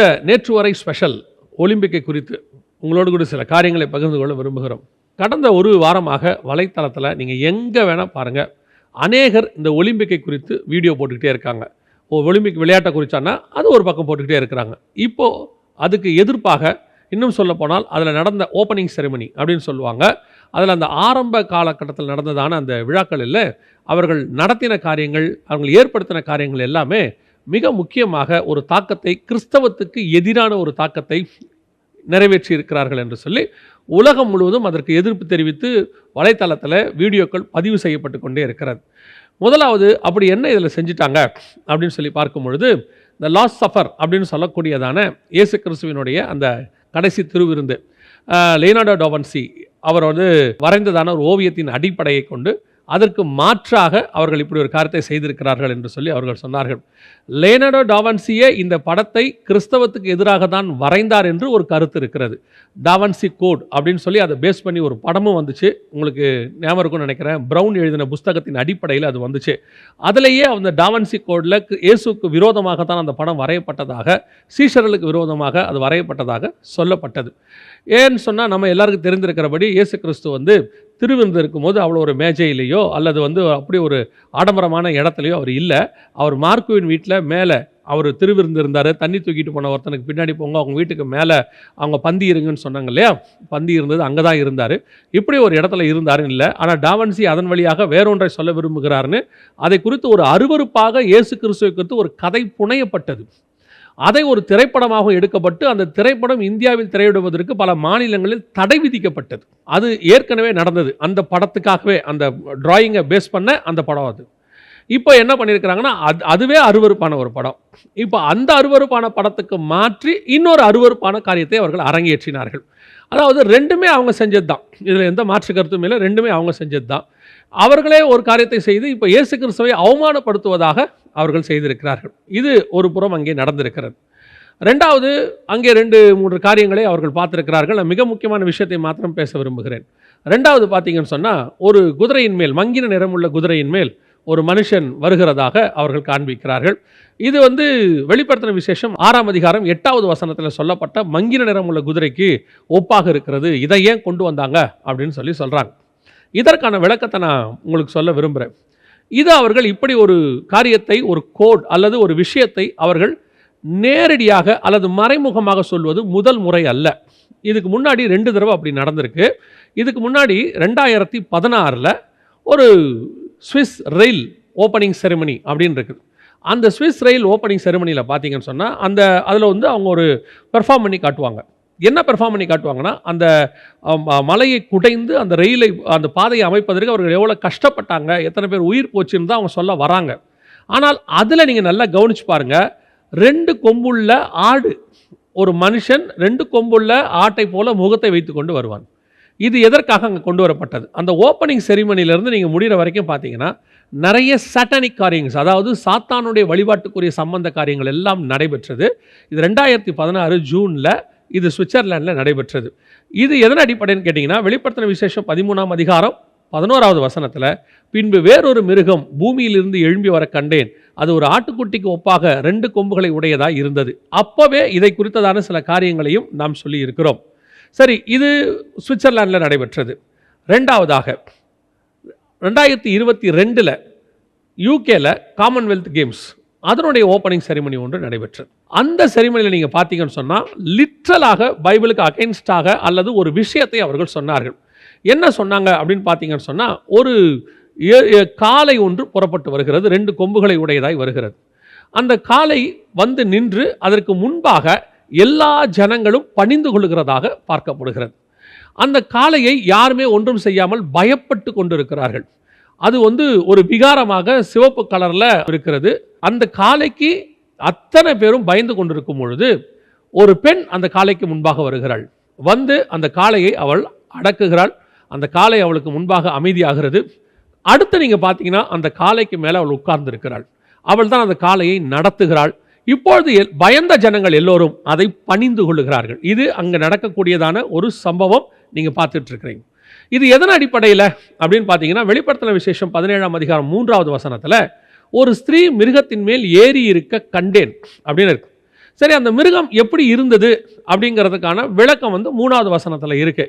இந்த நேற்று வரை ஸ்பெஷல் ஒலிம்பிக்கை குறித்து உங்களோடு கூட சில காரியங்களை பகிர்ந்து கொள்ள விரும்புகிறோம். கடந்த ஒரு வாரமாக வலைத்தளத்தில் நீங்கள் எங்கே வேணால் பாருங்கள் அநேகர் இந்த ஒலிம்பிக்கை குறித்து வீடியோ போட்டுக்கிட்டே இருக்காங்க. ஓ ஒலிம்பிக் விளையாட்டை குறித்தானா அது ஒரு பக்கம் போட்டுக்கிட்டே இருக்கிறாங்க. இப்போது அதுக்கு எதிர்ப்பாக இன்னும் சொல்ல போனால் அதில் நடந்த ஓப்பனிங் செரிமனி அப்படின்னு சொல்லுவாங்க. அதில் அந்த ஆரம்ப காலகட்டத்தில் நடந்ததான அந்த விழாக்களில் அவர்கள் நடத்தின காரியங்கள் அவர்கள் ஏற்படுத்தின காரியங்கள் எல்லாமே மிக முக்கியமாக ஒரு தாக்கத்தை கிறிஸ்தவத்துக்கு எதிரான ஒரு தாக்கத்தை நிறைவேற்றி இருக்கிறார்கள் என்று சொல்லி உலகம் முழுவதும் அதற்கு எதிர்ப்பு தெரிவித்து வலைத்தளத்தில் வீடியோக்கள் பதிவு செய்யப்பட்டு கொண்டே இருக்கிறது. முதலாவது அப்படி என்ன இதில் செஞ்சிட்டாங்க அப்படின்னு சொல்லி பார்க்கும் பொழுது இந்த லாஸ் சஃபர் அப்படின்னு சொல்லக்கூடியதான இயேசு கிறிஸ்துவினுடைய அந்த கடைசி திருவிருந்து லியனார்டோ டோவன்சி அவர் வந்து வரைந்ததான ஒரு ஓவியத்தின் அடிப்படையை கொண்டு அதற்கு மாற்றாக அவர்கள் இப்படி ஒரு காரியத்தை செய்திருக்கிறார்கள் என்று சொல்லி அவர்கள் சொன்னார்கள். லேனடோ டாவன்சியே இந்த படத்தை கிறிஸ்தவத்துக்கு எதிராக தான் வரைந்தார் என்று ஒரு கருத்து இருக்கிறது. டாவன்சி கோட் அப்படின்னு சொல்லி அதை பேஸ் பண்ணி ஒரு படமும் வந்துச்சு. உங்களுக்கு ஞாபகம் இருக்கும்னு நினைக்கிறேன். ப்ரௌன் எழுதின புஸ்தகத்தின் அடிப்படையில் அது வந்துச்சு. அதிலேயே அந்த டாவன்சி கோடில் இயேசுக்கு விரோதமாக தான் அந்த படம் வரையப்பட்டதாக சீஷர்களுக்கு விரோதமாக அது வரையப்பட்டதாக சொல்லப்பட்டது. ஏன்னு சொன்னால் நம்ம எல்லாருக்கும் தெரிந்திருக்கிறபடி இயேசு கிறிஸ்து வந்து திருவிருந்து இருக்கும்போது அவ்வளோ ஒரு மேஜையிலேயோ அல்லது வந்து அப்படி ஒரு ஆடம்பரமான இடத்துலையோ அவர் இல்லை. அவர் மார்க்குவின் வீட்டில் மேலே அவர் திருவிருந்து இருந்தார். தண்ணி தூக்கிட்டு போன ஒருத்தனுக்கு பின்னாடி போங்க அவங்க வீட்டுக்கு மேலே அவங்க பந்தி இருங்கன்னு சொன்னாங்க இல்லையா? பந்தி இருந்தது அங்கே தான் இருந்தார். இப்படி ஒரு இடத்துல இருந்தாருன்னு இல்லை. ஆனால் டாவன்சி அதன் வழியாக வேறொன்றை சொல்ல விரும்புகிறாருன்னு அதை குறித்து ஒரு அருவருப்பாக இயேசு கிறிஸ்துவை குறித்து ஒரு கதை புனையப்பட்டது. அதை ஒரு திரைப்படமாக எடுக்கப்பட்டு அந்த திரைப்படம் இந்தியாவில் திரையிடுவதற்கு பல மாநிலங்களில் தடை விதிக்கப்பட்டது. அது ஏற்கனவே நடந்தது. அந்த படத்துக்காகவே அந்த டிராயிங்கை பேஸ் பண்ண அந்த படம் அது. இப்போ என்ன பண்ணியிருக்கிறாங்கன்னா அது அதுவே அருவருப்பான ஒரு படம். இப்போ அந்த அருவருப்பான படத்துக்கு மாற்றி இன்னொரு அருவருப்பான காரியத்தை அவர்கள் அரங்கேற்றினார்கள். அதாவது ரெண்டுமே அவங்க செஞ்சது தான் இதில் எந்த மாற்று கருத்தும் இல்லை. ரெண்டுமே அவங்க செஞ்சது தான் அவர்களே ஒரு காரியத்தை செய்து இப்போ இயேசு கிறிஸ்துவை அவமானப்படுத்துவதாக அவர்கள் செய்திருக்கிறார்கள். இது ஒரு புறம் அங்கே நடந்திருக்கிறது. ரெண்டாவது அங்கே ரெண்டு மூன்று காரியங்களை அவர்கள் பார்த்துருக்கிறார்கள். நான் மிக முக்கியமான விஷயத்தை மாத்திரம் பேச விரும்புகிறேன். ரெண்டாவது பார்த்தீங்கன்னு சொன்னால் ஒரு குதிரையின் மேல் மங்கின நிறமுள்ள குதிரையின் மேல் ஒரு மனுஷன் வருகிறதாக அவர்கள் காண்பிக்கிறார்கள். இது வந்து வெளிப்படுத்தின விசேஷம் ஆறாம் அதிகாரம் எட்டாவது வசனத்தில் சொல்லப்பட்ட மங்கின நிறமுள்ள குதிரைக்கு ஒப்பாக இருக்கிறது. இதை ஏன் கொண்டு வந்தாங்க? அப்படின்னு சொல்லி சொல்கிறாங்க இதற்கான விளக்கத்தை நான் உங்களுக்கு சொல்ல விரும்புகிறேன் இது அவர்கள் இப்படி ஒரு காரியத்தை ஒரு கோட் அல்லது ஒரு விஷயத்தை அவர்கள் நேரடியாக அல்லது மறைமுகமாக சொல்வது முதல் முறை அல்ல. இதுக்கு முன்னாடி ரெண்டு தடவை அப்படி நடந்திருக்கு. இதுக்கு முன்னாடி ரெண்டாயிரத்தி பதினாறில் ஒரு ஸ்விஸ் ரயில் ஓப்பனிங் செரிமனி அப்படின்னு இருக்குது. அந்த ஸ்விஸ் ரயில் ஓப்பனிங் செரிமனியில் பார்த்தீங்கன்னு சொன்னால் அந்த அதில் வந்து அவங்க ஒரு பெர்ஃபார்ம் பண்ணி காட்டுவாங்க. என்ன பெர்ஃபார்ம் பண்ணி காட்டுவாங்கன்னா அந்த மலையை குடைந்து அந்த ரயிலை அந்த பாதையை அமைப்பதற்கு அவர்கள் எவ்வளோ கஷ்டப்பட்டாங்க எத்தனை பேர் உயிர் போச்சுன்னு தான் அவங்க சொல்ல வராங்க. ஆனால் அதில் நீங்கள் நல்லா கவனிச்சு பாருங்கள் ரெண்டு கொம்புள்ள ஆடு ஒரு மனுஷன் ரெண்டு கொம்புள்ள ஆட்டை போல முகத்தை வைத்து கொண்டு வருவான். இது எதற்காக அங்கே கொண்டு வரப்பட்டது? அந்த ஓப்பனிங் செரிமனிலேருந்து நீங்கள் முடிகிற வரைக்கும் பார்த்தீங்கன்னா நிறைய சட்டனிக் காரியங்கள் அதாவது சாத்தானுடைய வழிபாட்டுக்குரிய சம்பந்த காரியங்கள் எல்லாம் நடைபெற்றது. இது ரெண்டாயிரத்தி பதினாறு ஜூனில் இது சுவிட்சர்லாண்டில் நடைபெற்றது. இது எதன் அடிப்படைன்னு கேட்டிங்கன்னா வெளிப்படுத்தின விசேஷம் பதிமூணாம் அதிகாரம் பதினோராவது வசனத்தில் பின்பு வேறொரு மிருகம் பூமியிலிருந்து எழும்பி வர கண்டேன். அது ஒரு ஆட்டுக்குட்டிக்கு ஒப்பாக ரெண்டு கொம்புகளை உடையதாக இருந்தது. அப்போவே இதை குறித்ததான சில காரியங்களையும் நாம் சொல்லி இருக்கிறோம் சரி இது சுவிட்சர்லாண்டில் நடைபெற்றது. ரெண்டாவதாக ரெண்டாயிரத்தி இருபத்தி ரெண்டில் யூகேல காமன்வெல்த் கேம்ஸ் அதனுடைய ஓப்பனிங் செரிமனி ஒன்று நடைபெற்றது. அந்த செரிமனியில் நீங்கள் பார்த்தீங்கன்னு சொன்னால் லிட்ரலாக பைபிளுக்கு அகைன்ஸ்டாக அல்லது ஒரு விஷயத்தை அவர்கள் சொன்னார்கள். என்ன சொன்னாங்க அப்படின்னு பார்த்தீங்கன்னு சொன்னால் ஒரு காலை ஏ- காளை ஒன்று புறப்பட்டு வருகிறது ரெண்டு கொம்புகளை உடையதாய் வருகிறது. அந்த காளை வந்து நின்று அதற்கு முன்பாக எல்லா ஜனங்களும் பணிந்து கொள்கிறதாக பார்க்கப்படுகிறது. அந்த காளையை யாருமே ஒன்றும் செய்யாமல் பயப்பட்டு கொண்டிருக்கிறார்கள். அது வந்து ஒரு விகாரமாக சிவப்பு கலரில் இருக்கிறது. அந்த காளைக்கு அத்தனை பேரும் பயந்து கொண்டிருக்கும் பொழுது ஒரு பெண் அந்த காளைக்கு முன்பாக வருகிறாள். வந்து அந்த காளையை அவள் அடக்குகிறாள். அந்த காளை அவளுக்கு முன்பாக அமைதியாகிறது. அடுத்து நீங்கள் பார்த்தீங்கன்னா அந்த காளைக்கு மேலே அவள் உட்கார்ந்திருக்கிறாள். அவள் தான் அந்த காளையை நடத்துகிறாள். இப்பொழுது எல்- பயந்த ஜனங்கள் எல்லோரும் அதை பணிந்து கொள்ளுகிறார்கள். இது அங்கே நடக்கக்கூடியதான ஒரு சம்பவம் நீங்கள் பார்த்துட்டு இருக்கிறீங்க. இது எதன் அடிப்படையில்? அப்படின்னு பார்த்தீங்கன்னா வெளிப்படுத்தின விசேஷம் பதினேழாம் அதிகாரம் மூன்றாவது வசனத்தில் ஒரு ஸ்திரீ மிருகத்தின் மேல் ஏறி இருக்க கண்டேன் அப்படின்னு இருக்கு. சரி அந்த மிருகம் எப்படி இருந்தது அப்படிங்கிறதுக்கான விளக்கம் வந்து மூணாவது வசனத்தில் இருக்கு.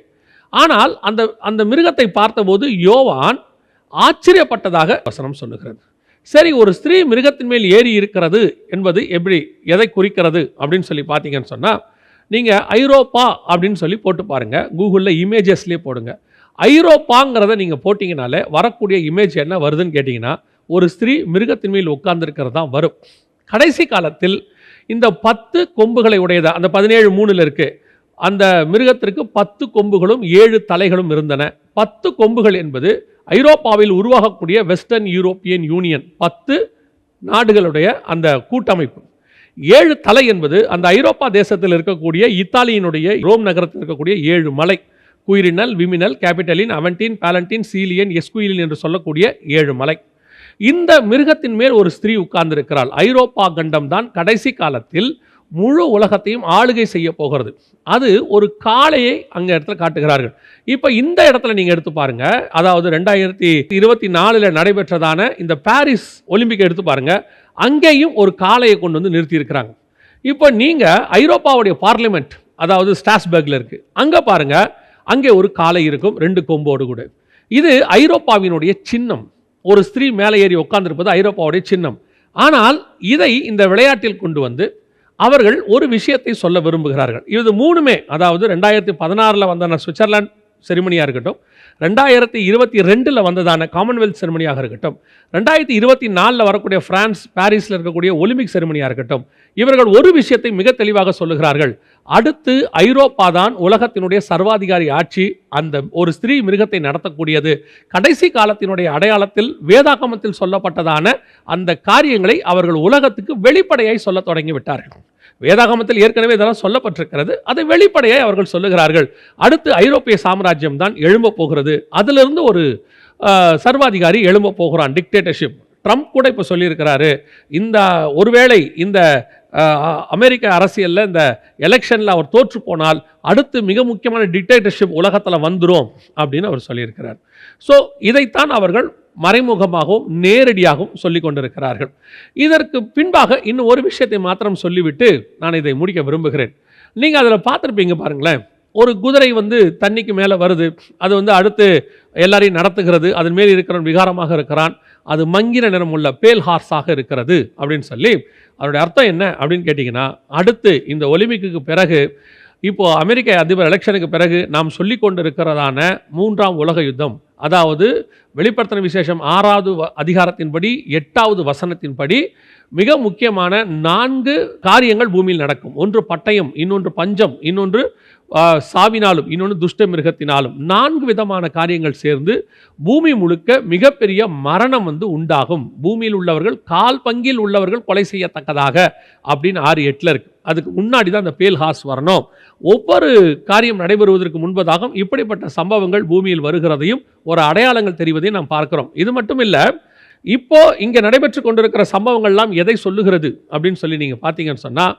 ஆனால் அந்த அந்த மிருகத்தை பார்த்தபோது யோவான் ஆச்சரியப்பட்டதாக வசனம் சொல்லுகிறது. சரி ஒரு ஸ்திரீ மிருகத்தின் மேல் ஏறி இருக்கிறது என்பது எப்படி எதை குறிக்கிறது அப்படின்னு சொல்லி பார்த்தீங்கன்னு சொன்னால் நீங்கள் ஐரோப்பா அப்படின்னு சொல்லி போட்டு பாருங்கள் கூகுளில் இமேஜஸ்லேயே போடுங்க. ஐரோப்பாங்கிறத நீங்கள் போட்டிங்கனாலே வரக்கூடிய இமேஜ் என்ன வருதுன்னு கேட்டிங்கன்னா ஒரு ஸ்திரீ மிருகத்தின் மேல் உட்கார்ந்துருக்கிறது தான் வரும். கடைசி காலத்தில் இந்த பத்து கொம்புகளை உடையது அந்த பதினேழு மூணில் இருக்குது அந்த மிருகத்திற்கு பத்து கொம்புகளும் ஏழு தலைகளும் இருந்தன. பத்து கொம்புகள் என்பது ஐரோப்பாவில் உருவாகக்கூடிய வெஸ்டர்ன் யூரோப்பியன் யூனியன் பத்து நாடுகளுடைய அந்த கூட்டமைப்பு. ஏழு தலை என்பது அந்த ஐரோப்பா தேசத்தில் இருக்கக்கூடிய இத்தாலியினுடைய ரோம் நகரத்தில் இருக்கக்கூடிய ஏழு மலை. குயிரினல் விமினல் கேபிட்டலின் அவன்டின் பாலண்டின் சீலியன் எஸ்குயிலின் என்று சொல்லக்கூடிய ஏழு மலை. இந்த மிருகத்தின் மேல் ஒரு ஸ்திரீ உட்கார்ந்திருக்கிறாள். ஐரோப்பா கண்டம் தான் கடைசி காலத்தில் முழு உலகத்தையும் ஆளுகை செய்ய போகிறது. அது ஒரு காளையை அங்கே இடத்துல காட்டுகிறார்கள். இப்போ இந்த இடத்துல நீங்கள் எடுத்து பாருங்க. அதாவது ரெண்டாயிரத்தி இருபத்தி நாலில் நடைபெற்றதான இந்த பாரிஸ் ஒலிம்பிக் எடுத்து பாருங்க. அங்கேயும் ஒரு காளையை கொண்டு வந்து நிறுத்தியிருக்கிறாங்க. இப்போ நீங்கள் ஐரோப்பாவுடைய பார்லிமெண்ட் அதாவது ஸ்டாஸ்பர்கில் இருக்குது அங்கே பாருங்கள் அங்கே ஒரு காளை இருக்கும் ரெண்டு கொம்போடு கூட. இது ஐரோப்பாவினுடைய சின்னம். ஒரு ஸ்திரீ மேலே ஏறி உட்கார்ந்திருப்பது ஐரோப்பாவுடைய சின்னம். ஆனால் இதை இந்த விளையாட்டில் கொண்டு வந்து அவர்கள் ஒரு விஷயத்தை சொல்ல விரும்புகிறார்கள். இது மூணுமே அதாவது ரெண்டாயிரத்தி பதினாறில் வந்தான சுவிட்சர்லாந்து செரிமனியாக இருக்கட்டும் ரெண்டாயிரத்தி இருபத்தி ரெண்டில் வந்ததான காமன்வெல்த் செரிமனியாக இருக்கட்டும் ரெண்டாயிரத்தி இருபத்தி நாலில் வரக்கூடிய ஃப்ரான்ஸ் பாரிஸில் இருக்கக்கூடிய ஒலிம்பிக் செரிமனியாக இருக்கட்டும் இவர்கள் ஒரு விஷயத்தை மிக தெளிவாக சொல்லுகிறார்கள். அடுத்து ஐரோப்பா தான் உலகத்தினுடைய சர்வாதிகாரி ஆட்சி அந்த ஒரு ஸ்திரீ மிருகத்தை நடத்தக்கூடியது. கடைசி காலத்தினுடைய அடையாளத்தில் வேதாகமத்தில் சொல்லப்பட்டதான அந்த காரியங்களை அவர்கள் உலகத்துக்கு வெளிப்படையாய் சொல்ல தொடங்கிவிட்டார்கள். வேதாகமத்தில் ஏற்கனவே இதெல்லாம் சொல்லப்பட்டிருக்கிறது. அதை வெளிப்படையாய் அவர்கள் சொல்லுகிறார்கள். அடுத்து ஐரோப்பிய சாம்ராஜ்யம் தான் எழும்ப போகிறது. அதிலிருந்து ஒரு சர்வாதிகாரி எழும்ப போகிறான் டிக்டேட்டர்ஷிப் ட்ரம்ப் கூட இப்போ சொல்லியிருக்கிறாரு இந்த ஒருவேளை இந்த அமெரிக்க அரசியலில் இந்த எலெக்ஷனில் அவர் தோற்று போனால் அடுத்து மிக முக்கியமான டிக்டேட்டர்ஷிப் உலகத்தில் வந்துடும் அப்படின்னு அவர் சொல்லியிருக்கிறார். ஸோ இதைத்தான் அவர்கள் மறைமுகமாகவும் நேரடியாகவும் சொல்லிக் கொண்டிருக்கிறார்கள். இதற்கு பின்பாக இன்னும் ஒரு விஷயத்தை மாத்திரம் சொல்லிவிட்டு நான் இதை முடிக்க விரும்புகிறேன். நீங்கள் அதில் பார்த்துருப்பீங்க பாருங்களேன். ஒரு குதிரை வந்து தண்ணிக்கு மேலே வருது. அது வந்து அடுத்து எல்லாரையும் நடத்துகிறது. அதன் மேல் இருக்கிறவன் விகாரமாக இருக்கிறான். அது மங்கின நிறம் உள்ள பேல் ஹார்ஸாக இருக்கிறது அப்படின்னு சொல்லி அதனுடைய அர்த்தம் என்ன அப்படின்னு கேட்டிங்கன்னா அடுத்து இந்த ஒலிம்பிக்கு பிறகு இப்போது அமெரிக்க அதிபர் எலெக்ஷனுக்கு பிறகு நாம் சொல்லி கொண்டிருக்கிறதான மூன்றாம் உலக யுத்தம் அதாவது வெளிப்படுத்தின விசேஷம் ஆறாவது வ- அதிகாரத்தின்படி எட்டாவது வசனத்தின்படி மிக முக்கியமான நான்கு காரியங்கள் பூமியில் நடக்கும். ஒன்று பட்டயம் இன்னொன்று பஞ்சம் இன்னொன்று சாவினாலும் இன்னொன்று துஷ்ட மிருகத்தினாலும் நான்கு விதமான காரியங்கள் சேர்ந்து பூமி முழுக்க மிகப்பெரிய மரணம் வந்து உண்டாகும். பூமியில் உள்ளவர்கள் கால் பங்கில் உள்ளவர்கள் கொலை செய்யத்தக்கதாக அப்படின்னு ஆறு எட்டில் இருக்கு. அதுக்கு முன்னாடி தான் அந்த பேல் ஹார்ஸ் வரணும். ஒவ்வொரு காரியம் நடைபெறுவதற்கு முன்பதாக இப்படிப்பட்ட சம்பவங்கள் பூமியில் வருகிறதையும் ஒரு அடையாளங்கள் தெரிவதையும் நாம் பார்க்கிறோம். இது மட்டும் இல்லை இப்போ இங்கே நடைபெற்று கொண்டிருக்கிற சம்பவங்கள்லாம் எதை சொல்லுகிறது அப்படின்னு சொல்லி நீங்கள் பார்த்தீங்கன்னு சொன்னால்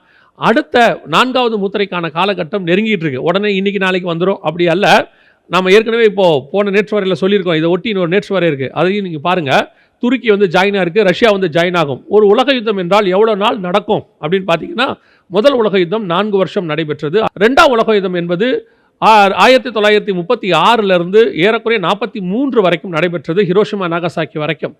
அடுத்த நான்காவது முத்திரைக்கான காலகட்டம் நெருங்கிட்டு இருக்கு. உடனே இன்னைக்கு நாளைக்கு வந்துடும் அப்படி அல்ல. நம்ம ஏற்கனவே இப்போது போன நேற்று வரையில் சொல்லியிருக்கோம். இதை ஒட்டி இன்னொரு நேற்று வரை இருக்குது அதையும் நீங்கள் பாருங்கள் துருக்கி வந்து ஜாயின் ஆயிருக்கு ரஷ்யா வந்து ஜாயின் ஆகும். ஒரு உலக யுத்தம் என்றால் எவ்வளோ நாள் நடக்கும் அப்படின்னு பார்த்தீங்கன்னா முதல் உலக யுத்தம் நான்கு வருஷம் நடைபெற்றது. ரெண்டாம் உலக யுத்தம் என்பது ஆயிரத்தி தொள்ளாயிரத்தி முப்பத்தி ஆறிலிருந்து ஏறக்குறைய நாற்பத்தி மூன்று வரைக்கும் நடைபெற்றது ஹிரோஷிமா நாகசாக்கி வரைக்கும்.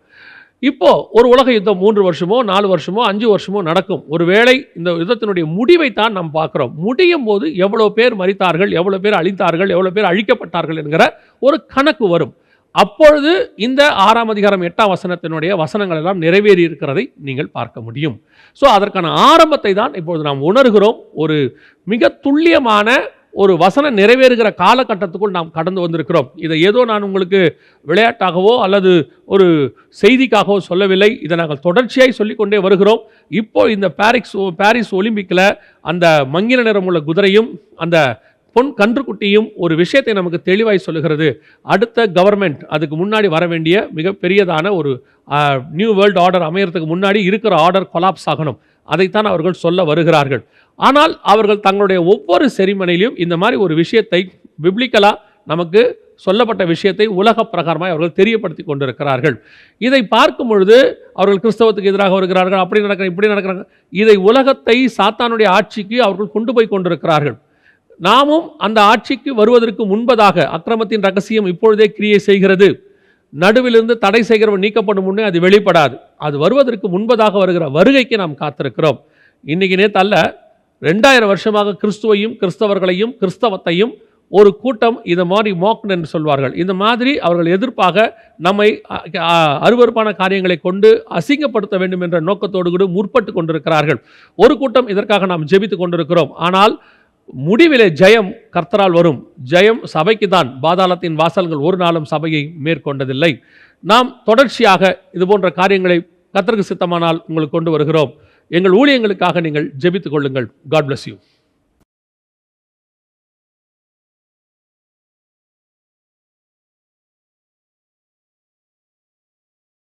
இப்போது ஒரு உலக யுத்தம் மூன்று வருஷமோ நாலு வருஷமோ அஞ்சு வருஷமோ நடக்கும். ஒருவேளை இந்த யுத்தத்தினுடைய முடிவை தான் நாம் பார்க்குறோம். முடியும் போது எவ்வளோ பேர் மறித்தார்கள் எவ்வளோ பேர் அழித்தார்கள் எவ்வளோ பேர் அழிக்கப்பட்டார்கள் என்கிற ஒரு கணக்கு வரும். அப்பொழுது இந்த ஆறாம் அதிகாரம் எட்டாம் வசனத்தினுடைய வசனங்கள் எல்லாம் நிறைவேறி இருக்கிறதை நீங்கள் பார்க்க முடியும். ஸோ அதற்கான ஆரம்பத்தை தான் இப்பொழுது நாம் உணர்கிறோம். ஒரு மிக துல்லியமான ஒரு வசனம் நிறைவேறுகிற காலகட்டத்துக்குள் நாம் கடந்து வந்திருக்கிறோம். இதை ஏதோ நான் உங்களுக்கு விளையாட்டாகவோ அல்லது ஒரு செய்திக்காகவோ சொல்லவில்லை. இதை நாங்கள் தொடர்ச்சியாக சொல்லிக்கொண்டே வருகிறோம். இப்போ இந்த பாரிஸ் பாரிஸ் ஒலிம்பிக்கில் அந்த மங்கின நிறம் உள்ள குதிரையும் அந்த பொன் கன்றுக்குட்டியும் ஒரு விஷயத்தை நமக்கு தெளிவாய் சொல்லுகிறது. அடுத்த கவர்மெண்ட் அதுக்கு முன்னாடி வர வேண்டிய மிகப்பெரியதான ஒரு நியூ வேர்ல்டு ஆர்டர் அமையறதுக்கு முன்னாடி இருக்கிற ஆர்டர் கொலாப்ஸ் ஆகணும். அதைத்தான் அவர்கள் சொல்ல வருகிறார்கள். ஆனால் அவர்கள் தங்களுடைய ஒவ்வொரு செரிமனிலையும் இந்த மாதிரி ஒரு விஷயத்தை பிப்ளிக்கலாக நமக்கு சொல்லப்பட்ட விஷயத்தை உலக பிரகாரமாய் அவர்கள் தெரியப்படுத்தி கொண்டிருக்கிறார்கள். இதை பார்க்கும் பொழுது அவர்கள் கிறிஸ்தவத்துக்கு எதிராக வருகிறார்கள் அப்படி நடக்கிறாங்க இப்படி நடக்கிறாங்க. இதை உலகத்தை சாத்தானுடைய ஆட்சிக்கு அவர்கள் கொண்டு போய் கொண்டிருக்கிறார்கள். நாமும் அந்த ஆட்சிக்கு வருவதற்கு முன்பதாக அக்கிரமத்தின் ரகசியம் இப்பொழுதே கிரியை செய்கிறது. நடுவிலிருந்து தடை செய்கிறவன் நீக்கப்படும் முன்னே அது வெளிப்படாது. அது வருவதற்கு முன்பதாக வருகிற வருகைக்கு நாம் காத்திருக்கிறோம். இன்னைக்கு தள்ள அல்ல ரெண்டாயிரம் வருஷமாக கிறிஸ்துவையும் கிறிஸ்தவர்களையும் கிறிஸ்தவத்தையும் ஒரு கூட்டம் இது மாதிரி மோக்ன் என்று சொல்வார்கள். இந்த மாதிரி அவர்கள் எதிர்ப்பாக நம்மை அருவறுப்பான அருவருப்பான காரியங்களை கொண்டு அசிங்கப்படுத்த வேண்டும் என்ற நோக்கத்தோடு கூட முற்பட்டு கொண்டிருக்கிறார்கள். ஒரு கூட்டம் இதற்காக நாம் ஜெபித்து கொண்டிருக்கிறோம். ஆனால் முடிவிலே ஜெயம் கர்த்தரால் வரும். ஜெயம் சபைக்கு தான். பாதாளத்தின் வாசல்கள் ஒரு நாளும் சபையை மேற்கொண்டதில்லை. நாம் தொடர்ச்சியாக இது போன்ற காரியங்களை கர்த்தருக்கு சித்தமானால் உங்களுக்கு கொண்டு வருகிறோம். எங்கள் ஊழியங்களுக்காக நீங்கள் ஜெபித்துக் கொள்ளுங்கள். God bless you